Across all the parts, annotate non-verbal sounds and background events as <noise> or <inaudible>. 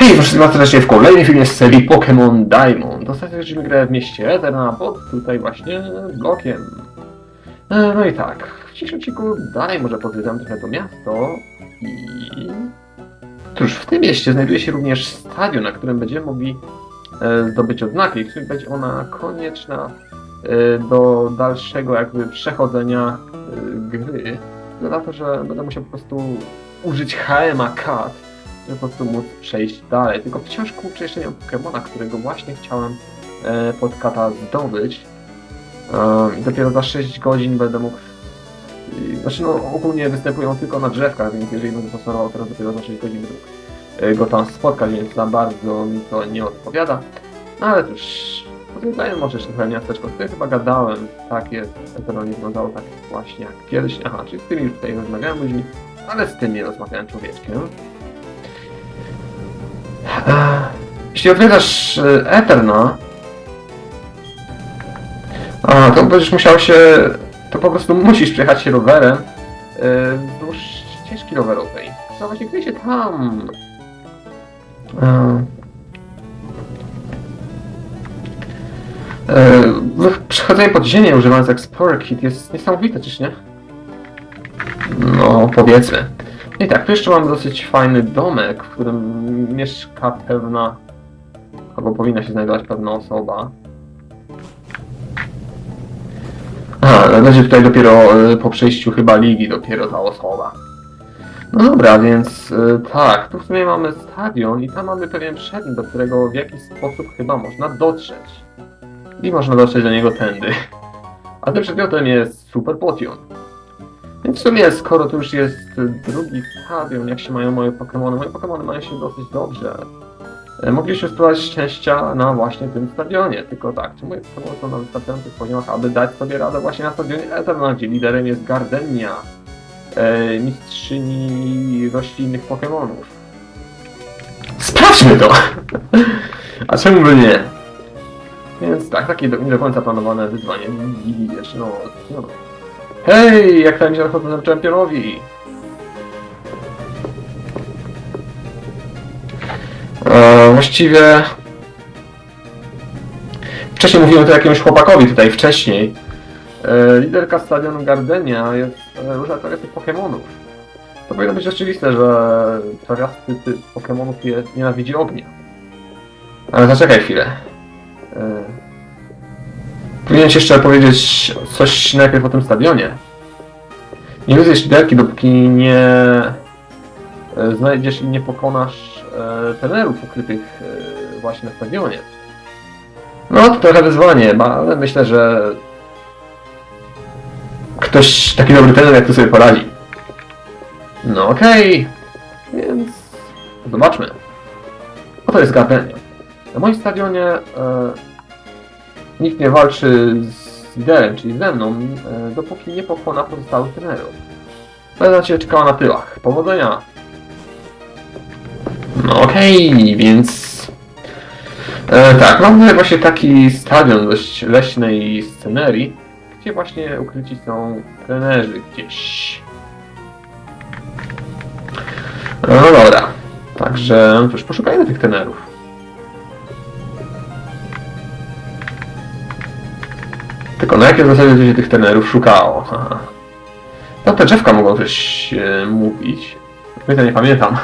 Hej, proszę bardzo serdecznie w kolejnym filmie z serii Pokémon Diamond. Ostatnio żeśmy grę w mieście Eterna pod tutaj właśnie blokiem. E, No i tak, w dzisiejszym odcinku dalej może podwiedzam trochę to miasto i... Cóż, w tym mieście znajduje się również stadion, na którym będziemy mogli e, zdobyć odznakę i w sumie będzie ona konieczna e, do dalszego jakby przechodzenia gry. To, że będę musiał po prostu użyć HMA Cut, żeby po prostu móc przejść dalej. Tylko wciąż kurczę jeszcze nie mam Pokemona, którego właśnie chciałem e, pod kata zdobyć. Um, I dopiero za 6 godzin będę mógł. I, znaczy no ogólnie występują tylko na drzewkach, więc jeżeli będę postanował teraz dopiero za 6 godzin będę e, go tam spotkać, więc za bardzo mi to nie odpowiada. No ale cóż, podwiedzają może jeszcze trochę miasteczko, z którym chyba gadałem, tak jest, to nie wyglądało tak właśnie jak kiedyś. Aha, czyli z tymi już tutaj rozmawiałem ludźmi, ale z tym nie rozmawiałem człowieczkiem. Eee, Jeśli odwiedzasz e, Eterna, a, to będziesz musiał się, to po prostu musisz przejechać się rowerem e, wzdłuż ścieżki rowerowej. No właśnie, gdzie się tam? Eee, Przechodzenie pod ziemię używając Explorer Kit jest niesamowite, czyż nie? No, powiedzmy. I tak, tu jeszcze mamy dosyć fajny domek, w którym mieszka pewna, albo powinna się znajdować pewna osoba. A, ale będzie tutaj dopiero e, po przejściu chyba ligi dopiero ta osoba. No dobra, więc e, tak, tu w sumie mamy stadion i tam mamy pewien przedmiot, do którego w jakiś sposób chyba można dotrzeć. I można dotrzeć do niego tędy. A tym przedmiotem jest Super Potion. Więc w sumie, skoro tu już jest drugi stadion, jak się mają moje Pokémony, moje Pokémony mają się dosyć dobrze. E, Mogliśmy spróbować szczęścia na właśnie tym stadionie, tylko tak, czy moje Pokémony są na wystarczających poziomach, aby dać sobie radę właśnie na stadionie Eterna, gdzie liderem jest Gardenia, e, mistrzyni roślinnych Pokémonów. Sprawdźmy to! <laughs> A czemu by nie? Więc tak, takie nie do końca planowane wyzwanie. Wiesz, no, no. Hej, jak tam się zachodzą czempionowi? E, właściwie... Wcześniej mówiłem to jakiemuś chłopakowi tutaj, wcześniej. E, liderka stadionu Gardenia jest e, różna trawiastych Pokemonów. To powinno być oczywiste, że trawiasty typ Pokemonów je, nienawidzi ognia. Ale zaczekaj chwilę. E, Powinieneś jeszcze powiedzieć coś najpierw o tym stadionie. Nie wyjdziesz liderki, dopóki nie e, znajdziesz i nie pokonasz e, trenerów ukrytych e, właśnie na stadionie. No to trochę wyzwanie, ale myślę, że ktoś taki dobry trener jak tu sobie poradzi. No okej, więc zobaczmy. Oto jest Gardenia. Na moim stadionie e, nikt nie walczy z liderem, czyli ze mną, e, dopóki nie pokona pozostałych trenerów. Będę na Ciebie czekała na tyłach. Powodzenia! No okej, więc... E, tak, mam tutaj właśnie taki stadion dość leśnej scenerii, gdzie właśnie ukryci są trenerzy gdzieś. No dobra, także cóż, poszukajmy tych trenerów. Tylko na jakie zasady to się tych trenerów szukało? Aha. No te drzewka mogą coś e, mówić. Ja nie pamiętam,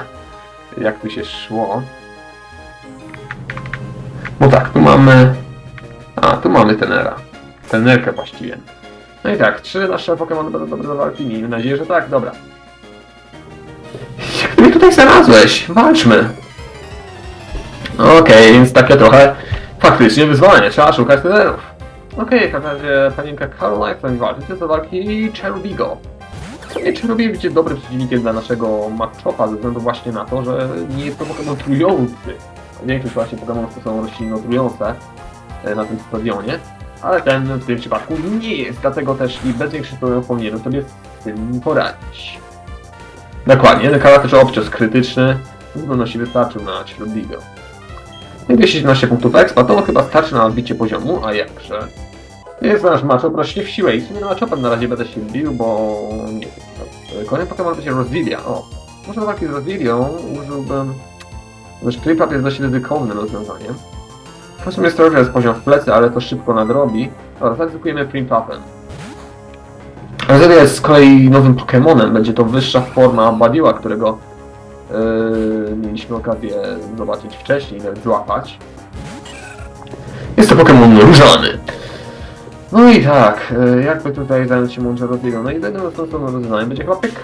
jak tu się szło. No tak, tu mamy... A, tu mamy tenera. Tenerkę właściwie. No i tak, czy nasze Pokémony będą dobre do walki? Miejmy nadzieję, że tak, dobra. Jak ty mnie tutaj znalazłeś? Walczmy. Okej, więc takie trochę faktycznie wyzwanie. Trzeba szukać trenerów. Okej, w każdym razie panienka Caroline mi walczyć. To walki Cherubigo. W sumie Cherubigo będzie dobrym przeciwnikiem dla naszego Machopa ze względu właśnie na to, że nie jest to Pokémon trujący. Większość właśnie Pokémonów to są rośliny trujące e, na tym stadionie, ale ten w tym przypadku nie jest, dlatego też i bez większych problemów powinienem sobie z tym poradzić. Dokładnie, Kala też obcios krytyczny, w zupełności wystarczył na Cherubigo. No 217 punktów expa, to chyba starczy na odbicie poziomu, a jakże. Jest nasz Machop, rośnie w siłę i sumie na Machopem na razie będę się bił, bo... nie wiem, no, kolejny Pokémon się rozwija, o. Może do walki z rozwilią użyłbym... Gdyż Tripap jest dość ryzykownym rozwiązaniem. W sumie trochę jest poziom w plecy, ale to szybko nadrobi. Dobra, zaryzykujemy Tripapem. Azenia jest z kolei nowym Pokemonem. Będzie to wyższa forma Badiła, którego yy, mieliśmy okazję zobaczyć wcześniej, nawet złapać. Jest to Pokémon różany. No i tak, yy, jakby tutaj zająć się Mongerotiego? No jedynym rozwiązaniem rozwiązaniem będzie chyba pyk.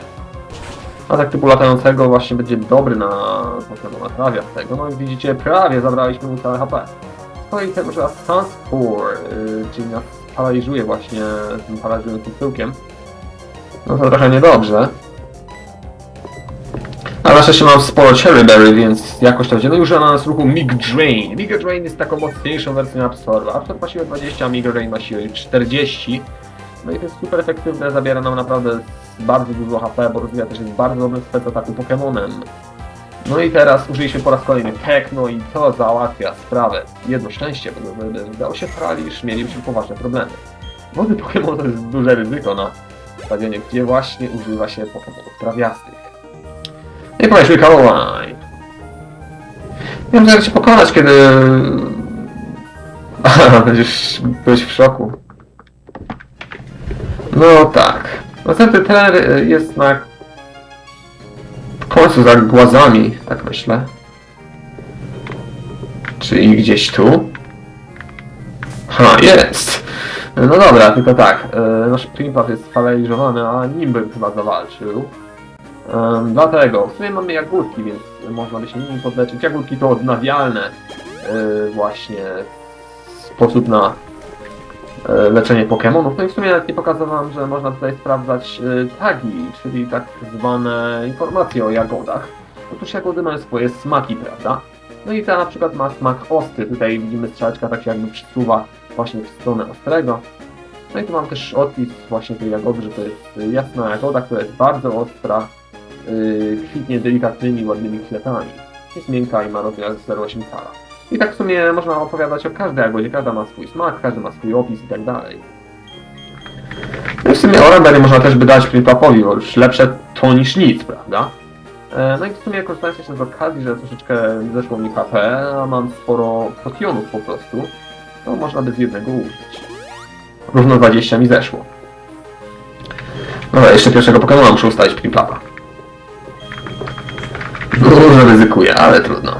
Atak typu latającego właśnie będzie dobry na Pokémona trawiastego. No i widzicie, prawie zabraliśmy mu całe HP. No i tego, że Sunspore, yy, czyli nas paraliżuje właśnie tym paraliżującym pyłkiem. No to trochę niedobrze. A na szczęście mam sporo Cherry Berry, więc jakoś to będzie. No używa na nas ruchu Mig Drain. Mig Drain jest taką mocniejszą wersją Absorba. Absorb ma siłę 20, a Mig Drain ma siłę 40. No i to jest super efektywne, zabiera nam naprawdę bardzo dużo HP, bo rozwija też jest bardzo dobrym spec ataku Pokemonem. No i teraz użyliśmy po raz kolejny Tekno i to załatwia sprawę. Jedno szczęście, bo gdyby udało się paraliż, mielibyśmy poważne problemy. Wody Pokémon to jest duże ryzyko na stadionie, gdzie właśnie używa się Pokémonów trawiastych. No I powiedzmy Caroline. Wiem, że jak cię pokonać, kiedy... <laughs> Będziesz... byłeś w szoku. No tak. Następny trener y, jest na końcu za głazami, tak myślę. Czyli gdzieś tu. Ha, jest! No dobra, tylko tak. e, Nasz Primpaw jest paraliżowany, a nim bym chyba zawalczył. Em, dlatego, w sumie mamy jagódki, więc można by się nimi podleczyć. Jagódki to odnawialne e, właśnie sposób na e, leczenie Pokémonów. No i w sumie nawet nie pokazywałem, że można tutaj sprawdzać e, tagi, czyli tak zwane informacje o jagodach. Otóż jagody mają swoje smaki, prawda? No i ta na przykład ma smak ostry. Tutaj widzimy strzałeczka tak się jakby przysuwa właśnie w stronę ostrego. No i tu mam też odpis właśnie tej jagody, że to jest jasna jagoda, która jest bardzo ostra, yy, kwitnie delikatnymi, ładnymi kwiatami. Jest miękka i ma rozmiar 0,8 cala. I tak w sumie można opowiadać o każdej jagodzie, każda ma swój smak, każdy ma swój opis i tak dalej. No w sumie Orenberry można też by dać Pripapowi, bo już lepsze to niż nic, prawda? E, No i w sumie korzystając jeszcze z okazji, że troszeczkę zeszło mi HP, a mam sporo potionów po prostu, to można by z jednego użyć. Równo 20 mi zeszło. Dobra, jeszcze pierwszego Pokemona muszę ustalić Priplapa. Dużo ryzykuję, ale trudno.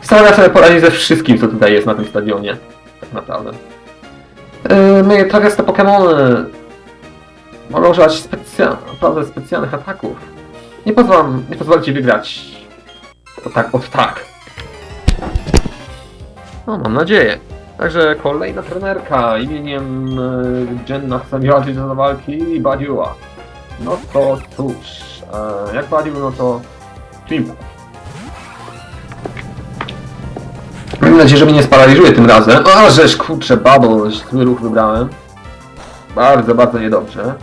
Staram sobie poradzić ze wszystkim, co tutaj jest na tym stadionie. Tak naprawdę. Yy, my trawiaste Pokemony mogą używać specjalnych ataków. Nie pozwalam, nie pozwolę ci wygrać. To tak, od tak. No, mam nadzieję. Także kolejna trenerka imieniem e, Jenna mi walczyć do walki Badiua. No to cóż, e, jak Badiu, no to Twimpa. Mam nadzieję, że mnie nie sparaliżuje tym razem. A, żeż kurczę, babo, zły ruch wybrałem. Bardzo, bardzo niedobrze.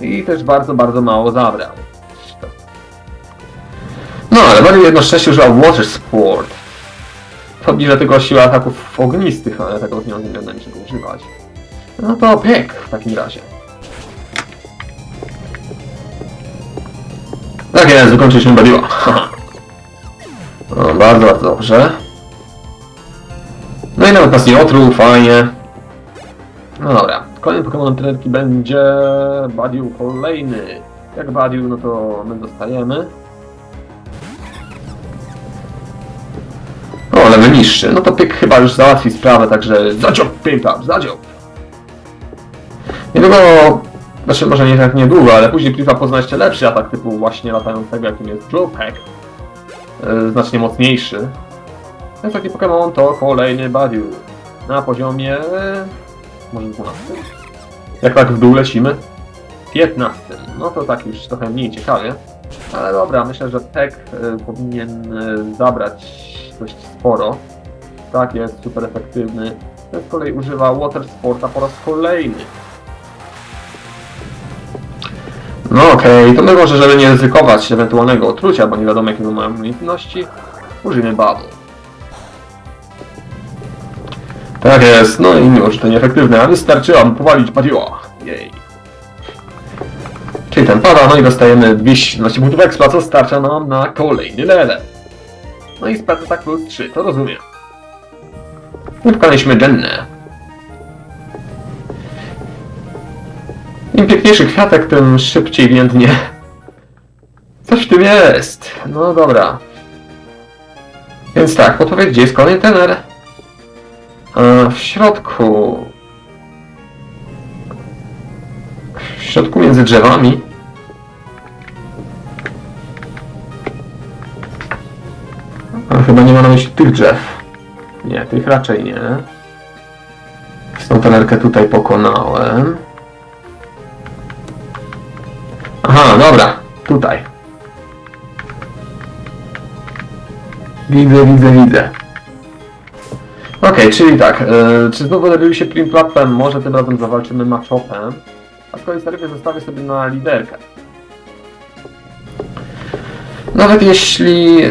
I też bardzo, bardzo mało zabrał. No, ale Badiu jedno szczęście używał Water Sport. To obniża tylko siłę ataków ognistych, ale tego nie będę niczego używać. No to piek w takim razie. Jest, wykończyliśmy Badiła. No, bardzo, bardzo dobrze. No i nawet nas nie otruł, fajnie. No dobra, kolejnym Pokémonem trenerki będzie Badiu kolejny. Jak Badiu, no to my dostajemy. O, level niższy. No to pyk chyba już załatwi sprawę, także zadziób, Primpap, zadziób. Niedługo, znaczy może nie tak niedługo, ale później Primpap pozna lepszy atak typu właśnie latającego, jakim jest Drillpack. Yy, znacznie mocniejszy. Więc taki Pokémon to kolejny Badiu. Na poziomie... może 12? Jak tak w dół lecimy? 15. No to tak już trochę mniej ciekawie. Ale dobra, myślę, że Tek y, powinien zabrać dość sporo. Tak jest, super efektywny. Ten z kolei używa Water Sporta po raz kolejny. Okej, to my może, żeby nie ryzykować ewentualnego otrucia, bo nie wiadomo jakie mają umiejętności, użyjmy Bubble. Tak jest, no i że to nieefektywne, a wystarczyło mu powalić Badiła. Jej. Czyli ten pada, no i dostajemy 212 punktów expa, co starcza nam na kolejny level. No i Sparta tak plus 3, to rozumiem. I pokonaliśmy Im piękniejszy kwiatek, tym szybciej więdnie. Coś w tym jest. No dobra. Więc tak, podpowiedź, gdzie jest kolejny tener? E, W środku... W środku między drzewami. A, chyba nie ma na myśli tych drzew. Nie, tych raczej nie. Tą tenerkę tutaj pokonałem. Aha, dobra. Tutaj. Widzę, widzę, widzę. Okej, czyli tak, e, czy znowu robił się Primplapem, może tym razem zawalczymy Machopem, a z kolei Starybie zostawię sobie na liderkę. Nawet jeśli... e,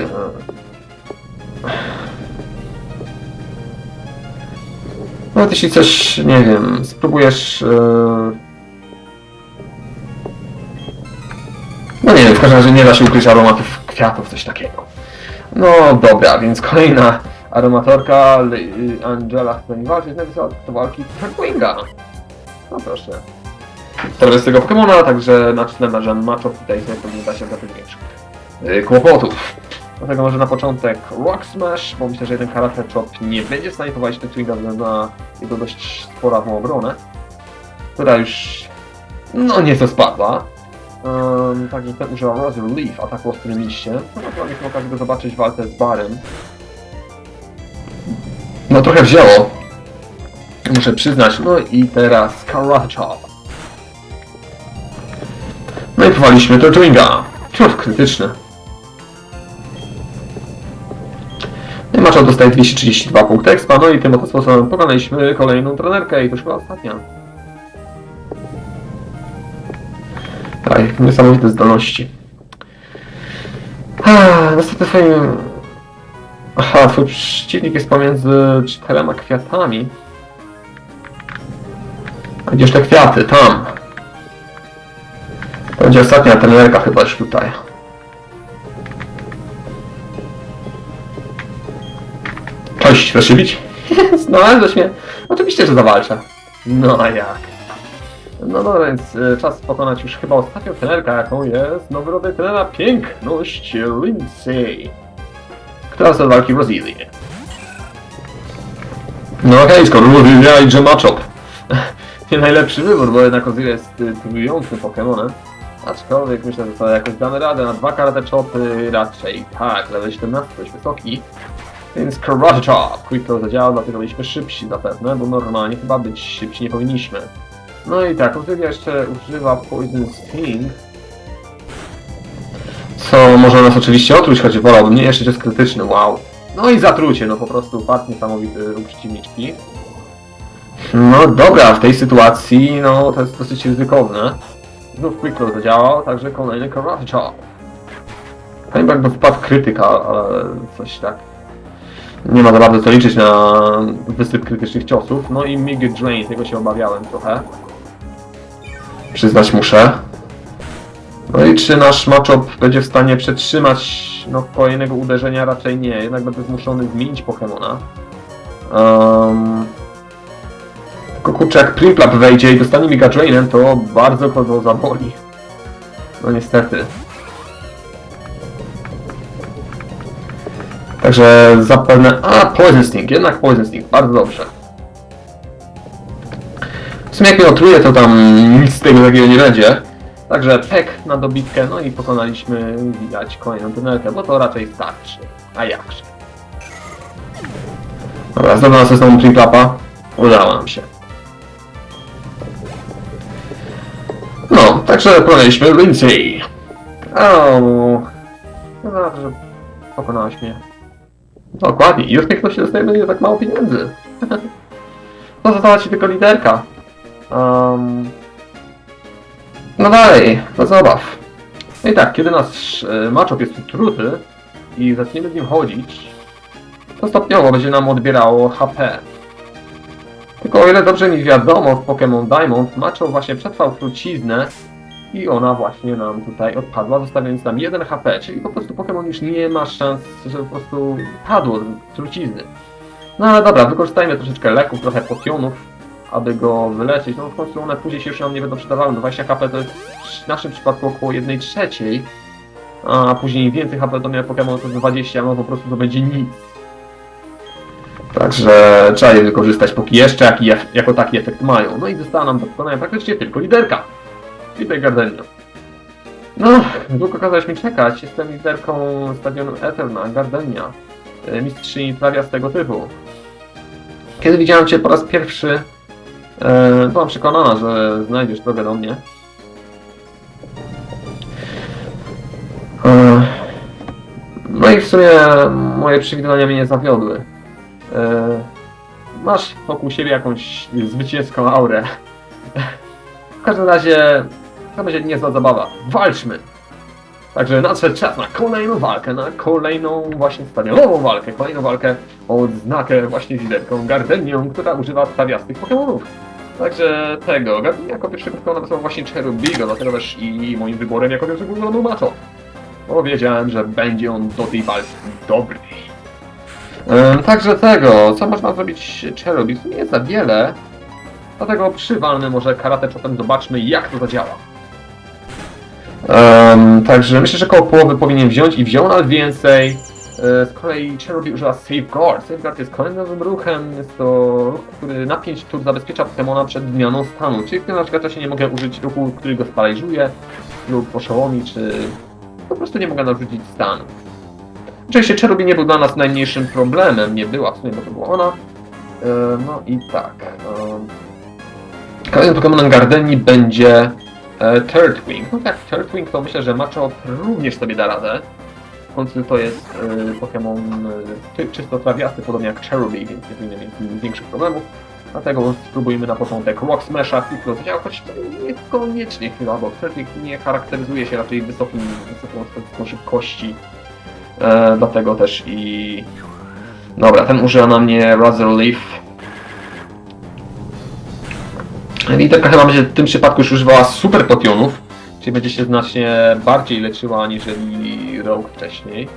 Nawet jeśli coś, nie wiem, spróbujesz... e, No nie wiem, w każdym razie nie da się ukryć aromatów kwiatów, coś takiego. No dobra, więc kolejna aromatorka, y, Angela chce mi walczyć, napisała do walki Darkwinga. No proszę. Teraz z tego Pokemona, także nacisnę że matchup tutaj sobie pewnie da się zapewnić yy, kłopotów. Dlatego może na początek Rock Smash, bo myślę, że jeden Karate Chop nie będzie w stanie ze względu na jego dość sporawą obronę, która już no nieco spadła. Um, także ten używa Rosy Leaf, ataku ostrym liście. No to mieliśmy okazję go zobaczyć w walce z Barem. No trochę wzięło. Muszę przyznać. No i teraz Karate Chop. No i powaliśmy Tortwinga. Cios krytyczny. No i Machop dostaje 232 punkty expa, no i tym oto sposobem pokonaliśmy kolejną trenerkę i to już chyba ostatnia. Tak, niesamowite zdolności. Niestety twoim... Aha, twój przeciwnik jest pomiędzy czterema kwiatami. Gdzież te kwiaty? Tam. To będzie ostatnia trenerka chyba już tutaj. Cześć, chcesz się bić? <laughs> Znalazłeś mnie? Oczywiście, że zawalczę. No a jak? No dobra, więc e, czas pokonać już chyba ostatnią trenerkę, jaką jest nowy rodzaj trenera Piękność Lindsay, która chce walki w Brazylii. No okej, skoro Rozilia idzie Machop. <laughs> Nie najlepszy wybór, bo jednak Ozil jest y, trującym Pokemonem. Aczkolwiek myślę, że to jakoś damy radę na dwa karate chopy raczej. Tak, level 17 dość wysoki. Więc Karate Chop quick zadziała, dlatego byliśmy szybsi zapewne, bo normalnie chyba być szybsi nie powinniśmy. No i tak, Ozylia jeszcze używa Poison Sting. Co może nas oczywiście otruć, choć wolałbym nie, jeszcze jest krytyczny, wow. No i zatrucie, no po prostu fakt niesamowity przeciwniczki. No dobra, w tej sytuacji, no to jest dosyć ryzykowne. Znów Quick Claw zadziałał, także kolejny Karate Chop. Chyba jakby wpadł krytyka, ale coś tak. Nie ma za bardzo co liczyć na wysyp krytycznych ciosów. No i Mig Drain, tego się obawiałem trochę. Przyznać muszę. No i czy nasz matchup będzie w stanie przetrzymać no, kolejnego uderzenia? Raczej nie, jednak będę zmuszony zmienić Pokemona. Um, tylko kurczę, jak Primplap wejdzie i dostanie Mega Drainem, to bardzo kogo zaboli. No niestety. Także zapewne... A, Poison Sting, jednak Poison Sting, bardzo dobrze. Sumie jak mnie otruje, to tam nic z tego takiego nie będzie. Także pek na dobitkę, no i pokonaliśmy, widać, kolejną tunelkę, bo to raczej starczy. A jakże. Dobra, znowu nas znowu Triplapa. Udało nam się. No, także pokonaliśmy Lindsay. O, no dobrze, że pokonałaś mnie. Dokładnie, już niech ktoś dostaje będzie tak mało pieniędzy. <laughs> No została ci tylko liderka. Um, no dalej, do zabaw. No i tak, kiedy nasz e, matchup jest utruty i zaczniemy z nim chodzić, to stopniowo będzie nam odbierało HP. Tylko o ile dobrze mi wiadomo, w Pokémon Diamond matchup właśnie przetrwał truciznę I ona właśnie nam tutaj odpadła, zostawiając nam 1 HP, czyli po prostu Pokémon już nie ma szans, że po prostu padło z trucizny. No ale dobra, wykorzystajmy troszeczkę leków, trochę potionów, aby go wyleczyć. No w końcu one później się już nam nie będą przydawały. No 20 HP to jest w naszym przypadku około 1 trzeciej, a później więcej HP to miał Pokémon to 20, no po prostu to będzie nic. Także trzeba je wykorzystać póki jeszcze jaki, jako taki efekt mają. No i została nam do pokonania praktycznie tylko liderka. Witaj Gardenia. No, długo kazałeś mi czekać. Jestem liderką stadionu Eterna, Gardenia. e, Mistrzyni z tego typu. Kiedy widziałem Cię po raz pierwszy, e, byłam przekonana, że znajdziesz drogę do mnie. E, no i w sumie moje przewidywania mnie nie zawiodły. E, masz wokół siebie jakąś zwycięską aurę. W każdym razie to będzie niezła zabawa. Walczmy! Także nadszedł czas na kolejną walkę, na kolejną właśnie stadionową walkę, kolejną walkę o odznakę właśnie z liderką Gardenią, która używa trawiastych Pokémonów. Także tego, Gardenia jako pierwszego Pokémona wysłał właśnie Cherubigo, dlatego też i moim wyborem jako pierwszego był Macho. Bo wiedziałem, że będzie on do tej walki dobry. Także tego, co można zrobić Cherubi? W sumie nie za wiele, dlatego przywalmy może karate czotem, zobaczmy jak to zadziała. Także myślę, że koło połowy powinien wziąć i wziął nawet więcej. E, z kolei Cherubi używa Safeguard. Safeguard jest kolejnym nowym ruchem. Jest to ruch, który na 5 tur zabezpiecza Pokémona przed zmianą stanu. Czyli w tym na przykład czasie nie mogę użyć ruchu, który go sparaliżuje lub oszołomi, czy po prostu nie mogę narzucić stanu. Oczywiście Cherubi nie był dla nas najmniejszym problemem. Nie była w sumie, bo to była ona. E, no i tak. em, Kolejnym Pokémonem Gardeni będzie e, Turtwing. No tak, Turtwing to myślę, że Machop również sobie da radę. W końcu to jest e, Pokémon ty- czysto trawiasty, podobnie jak Cherubi, więc nie powinien mieć większych problemów. Dlatego spróbujmy na początek Rock Smasha Cyclo zadziała, choć niekoniecznie chyba, bo Turtwing nie charakteryzuje się raczej wysokim, wysoką szybkości. E, dlatego też i... Dobra, ten używa na mnie Razor Leaf. Literka chyba będzie w tym przypadku już używała super potionów, będzie się znacznie bardziej leczyła aniżeli Rogue wcześniej.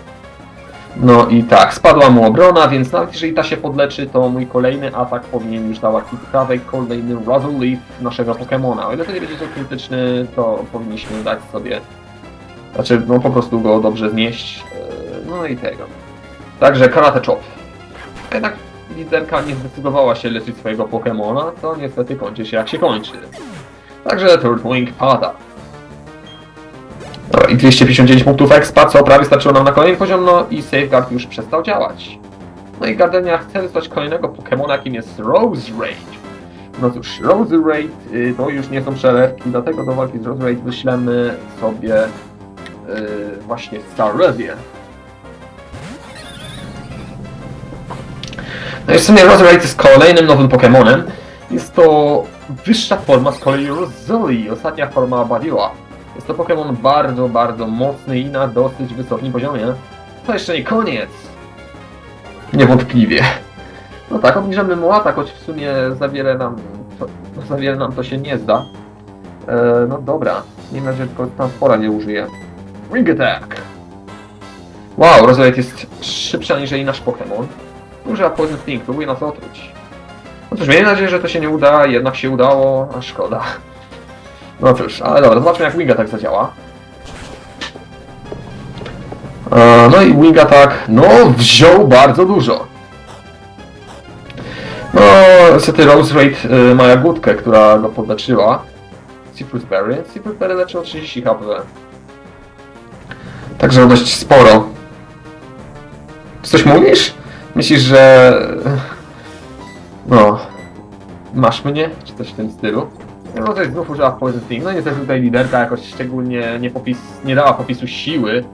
No i tak, spadła mu obrona, więc nawet jeżeli ta się podleczy, to mój kolejny atak powinien już załatwić prawej kolejny Razzle Leaf naszego Pokemona. O ile to nie będzie to krytyczny, to powinniśmy dać sobie, znaczy no po prostu go dobrze znieść. Yy, No i tego. Także Karate Chop. Jednak liderka nie zdecydowała się leczyć swojego Pokemona, to niestety kończy się jak się kończy. Także Turtwing pada. Dobra, i 259 punktów expa, co prawie starczyło nam na kolejny poziom, no i Safeguard już przestał działać. No i Gardenia chce wysłać kolejnego Pokemona, jakim jest Rose Raid. No cóż, Rose Raid y, to już nie są przelewki, dlatego do walki z Rose Raid wyślemy sobie y, właśnie Starevię. No i w sumie Rose Raid jest kolejnym nowym Pokemonem. Jest to wyższa forma z kolei Rosalie, ostatnia forma Badilla. Jest to Pokémon bardzo, bardzo mocny i na dosyć wysokim poziomie. To jeszcze nie koniec! Niewątpliwie. No tak, obniżamy mu atak, choć w sumie za wiele nam to, nam to się nie zda. E, no dobra, nie wiem, że tylko transpora nie użyję. Ring Attack! Wow, Rosalite jest szybsza aniżeli nasz Pokémon. Używa Poison Sting, próbuje nas otruć. No cóż, miejmy nadzieję, że to się nie uda, jednak się udało, a szkoda. No cóż, ale dobra, zobaczmy jak Wing Attack zadziała. E, No i Wing Attack, no wziął bardzo dużo. No, niestety Rose Raid y, ma jagódkę, która go podleczyła. Citrus Berry. Citrus Berry leczy o 30 HP. Także dość sporo. Coś mówisz? Myślisz, że... No... Masz mnie? Czy coś w tym stylu? No to znów użyła Poison Sting. No niestety tutaj liderka jakoś szczególnie nie, popis, nie dała popisu siły.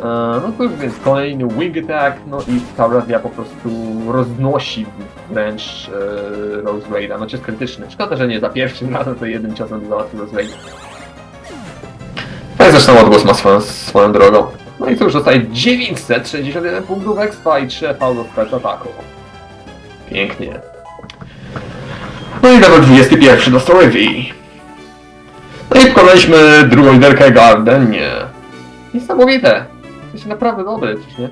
E, No cóż, więc kolejny Wing Attack, no i Taurazja po prostu roznosi wręcz e, Rose Raida. No jest krytyczny. Szkoda, że nie za pierwszym razem, to jednym ciosem załatwił Rose Raida. No i zresztą odgłos ma swoją, swoją drogą. No i cóż, zostaje 961 punktów expa i 3 faulo z ataku. Pięknie. No i level 21 do Story V. No i pokonaliśmy drugą liderkę Gardenie. Niesamowite. Jesteś naprawdę dobry, czyż nie?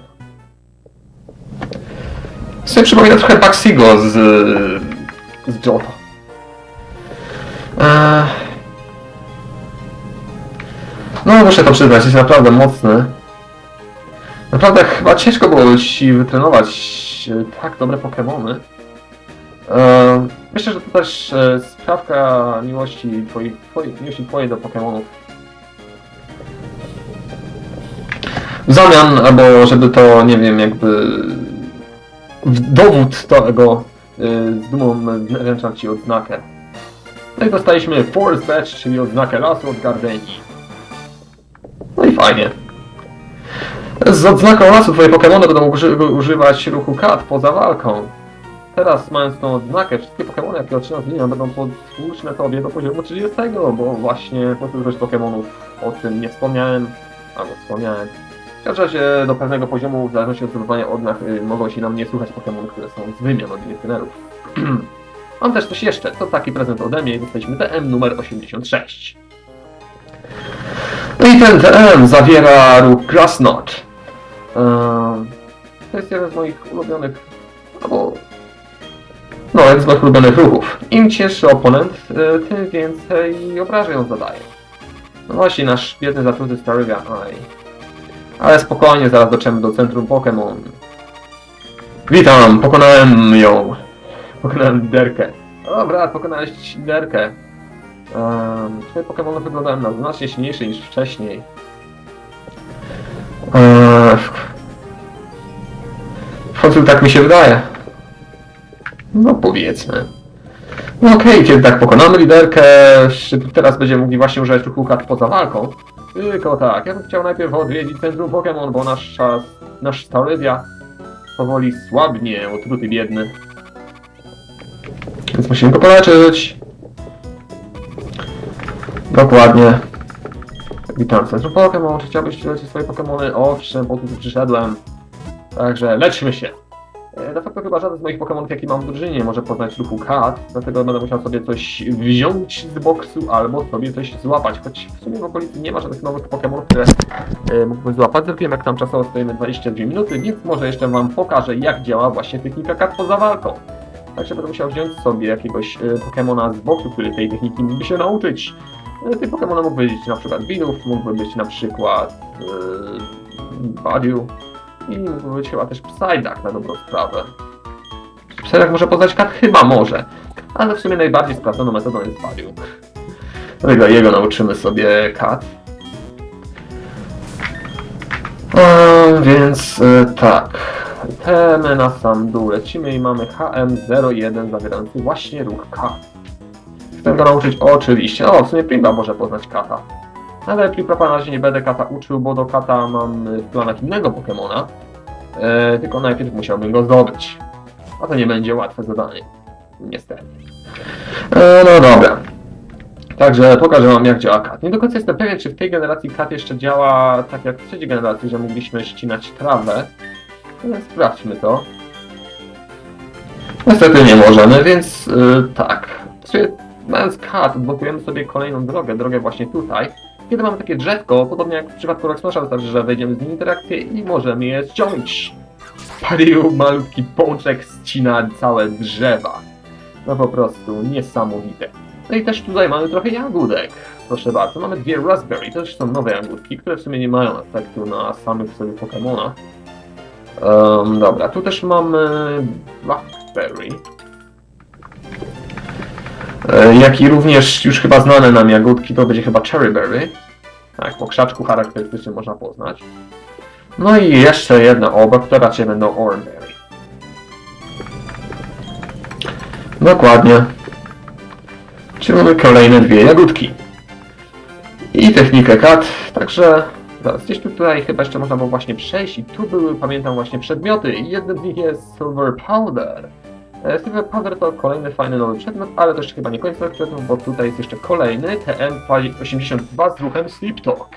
Sobie przypomina trochę Baxigo z... z Johto. Eee... No, muszę to przyznać, jest naprawdę mocny. Naprawdę chyba ciężko było ci wytrenować e, tak dobre Pokémony. E, myślę, że to też e, sprawka miłości twojej, twojej, miłości twojej do Pokémonów. W zamian, albo żeby to, nie wiem, jakby w dowód tego e, z dumą wręczam ci odznakę. No i dostaliśmy Force Badge, czyli odznakę lasu od Gardeni. No i fajnie. Z odznaką lasu twoje Pokémony będą uży używać ruchu kat poza walką. Teraz mając tą odznakę, wszystkie Pokémony jakie otrzymasz z linią będą podłużne tobie do poziomu 30, bo właśnie posłuchać Pokémonów o tym nie wspomniałem, albo wspomniałem. W każdym razie do pewnego poziomu, w zależności od zdobywania odznak, y, mogą się nam nie słuchać Pokémony, które są z wymian od innych. <clears throat> Mam też coś jeszcze, to taki prezent ode mnie dostaliśmy TM numer 86. No i ten TM zawiera ruch Grass Knot. Ehm, To jest jeden z moich ulubionych, albo no, jeden z moich ulubionych ruchów. Im cięższy oponent, e, tym więcej obrażeń zadaje. No właśnie, nasz biedny zatruty Starivia Eye. Ale spokojnie, zaraz dotrzemy do centrum Pokémon. Witam, pokonałem ją. Pokonałem Derkę. Dobra, pokonałeś Derkę. Um, twoje Pokémony wyglądają na znacznie silniejsze niż wcześniej. Eee, w końcu tak mi się wydaje. No powiedzmy. No okej, kiedy tak pokonamy liderkę, teraz będziemy mogli właśnie używać ruchu kat poza walką. Tylko tak, ja bym chciał najpierw odwiedzić centrum Pokémon, bo nasz czas, nasz Starydia powoli słabnie, otruty biedny. Więc musimy go poleczyć. Dokładnie. Witam w centrum Pokémon, czy chciałbyś leczyć swoje Pokémony? Owszem, po to tu przyszedłem. Także leczmy się. E, De facto chyba żaden z moich Pokémonów, jaki mam w drużynie, nie może poznać ruchu kat, dlatego będę musiał sobie coś wziąć z boksu albo sobie coś złapać, choć w sumie w okolicy nie ma żadnych nowych Pokémonów, które e, mógłbym złapać. Zrobiłem jak tam czasowo stoimy 22 minuty, więc może jeszcze wam pokażę jak działa właśnie technika kat poza walką. Także będę musiał wziąć sobie jakiegoś e, Pokémona z boksu, który tej techniki mógłby się nauczyć. E, Tych Pokémona mógłby być na przykład Widów, mógłby być na przykład e, Badiu i mógłby być chyba też Psyduck na dobrą sprawę. Psyduck może poznać kat? Chyba może, ale w sumie najbardziej sprawdzoną metodą jest Badiu. Dlatego jego nauczymy sobie kat. Więc e, tak, temy na sam dół lecimy i mamy HM01 zawierający właśnie ruch kat. Chcę go nauczyć oczywiście. O, w sumie Primba może poznać kata. Ale Priprapa na razie nie będę kata uczył, bo do kata mam w planach innego Pokemona. E, tylko najpierw musiałbym go zdobyć. A to nie będzie łatwe zadanie. Niestety. E, no dobra. Także pokażę wam jak działa kat. Nie do końca jestem pewien, czy w tej generacji kat jeszcze działa tak jak w trzeciej generacji, że mogliśmy ścinać trawę. Ale sprawdźmy to. Niestety nie możemy, więc yy, tak. Mając kat, odblokujemy sobie kolejną drogę, drogę właśnie tutaj. Kiedy mamy takie drzewko, podobnie jak w przypadku Roxnosha, wystarczy, że wejdziemy z nim interakcję i możemy je ściąć. Palił malutki pączek, ścina całe drzewa. No po prostu niesamowite. No i też tutaj mamy trochę jagódek. Proszę bardzo, mamy dwie raspberry, to też są nowe jagódki, które w sumie nie mają efektu na samych sobie Pokémonach. Um, dobra, tu też mamy blackberry. E, jak i również już chyba znane nam jagódki, to będzie chyba cherryberry. Tak, po krzaczku charakterystycznie można poznać. No i jeszcze jedna oba, które raczej będą orangeberry. Dokładnie. Czyli mamy kolejne dwie jagódki. I technikę kat, także gdzieś tu tutaj chyba jeszcze można było właśnie przejść i tu były, pamiętam właśnie przedmioty i jednym z nich jest Silver Powder. E, Silver Powder to kolejny fajny nowy przedmiot, ale jeszcze chyba nie koniec tego przedmiotu, bo tutaj jest jeszcze kolejny TM82 z ruchem Sleep Talk.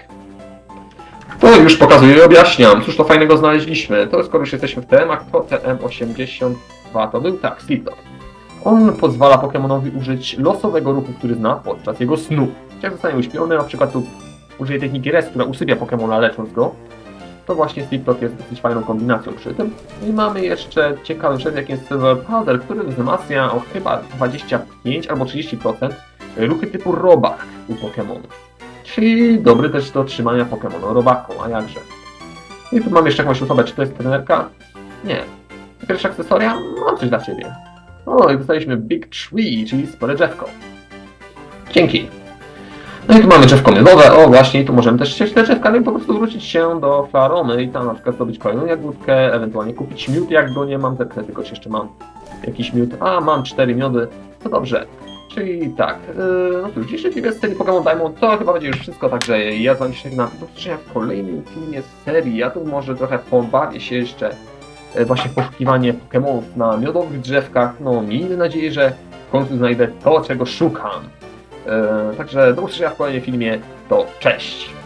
To już pokazuję i objaśniam, cóż to fajnego znaleźliśmy. To skoro już jesteśmy w TM-ach, to TM82 to był tak, Sleep Talk. On pozwala Pokemonowi użyć losowego ruchu, który zna podczas jego snu. Jak zostanie uśpiony, na przykład tu użyje techniki rest, która usypia Pokemona lecząc go, to właśnie Sliplock jest dosyć fajną kombinacją przy tym. I mamy jeszcze ciekawy przedmiot, jakim jest Silver Powder, który wzmacnia o chyba 25 albo 30% ruchy typu robak u Pokemonów. Czyli dobry też do trzymania Pokemonu robaką, a jakże. I tu mam jeszcze jakąś osobę, czy to jest trenerka? Nie. Pierwsze akcesoria? Mam coś dla Ciebie. O, i dostaliśmy Big Tree, czyli spore drzewko. Dzięki. No i tu mamy drzewko miodowe, o właśnie, tu możemy też ściąć te drzewka, no po prostu wrócić się do Flaromy i tam na przykład zdobyć kolejną jagódkę, ewentualnie kupić miód, jak go nie mam, zepnę tylko jeszcze mam jakiś miód. A, mam cztery miody, to dobrze. Czyli tak, yy, no cóż, dzisiejszy film jest z serii Pokémon Diamond, to chyba będzie już wszystko, także ja z wami się żegnam. Do w kolejnym filmie z serii, ja tu może trochę pobawię się jeszcze e, właśnie poszukiwanie Pokémonów na miodowych drzewkach, no miejmy nadzieję, że w końcu znajdę to, czego szukam. E, także do usłyszenia w kolejnym filmie, to cześć!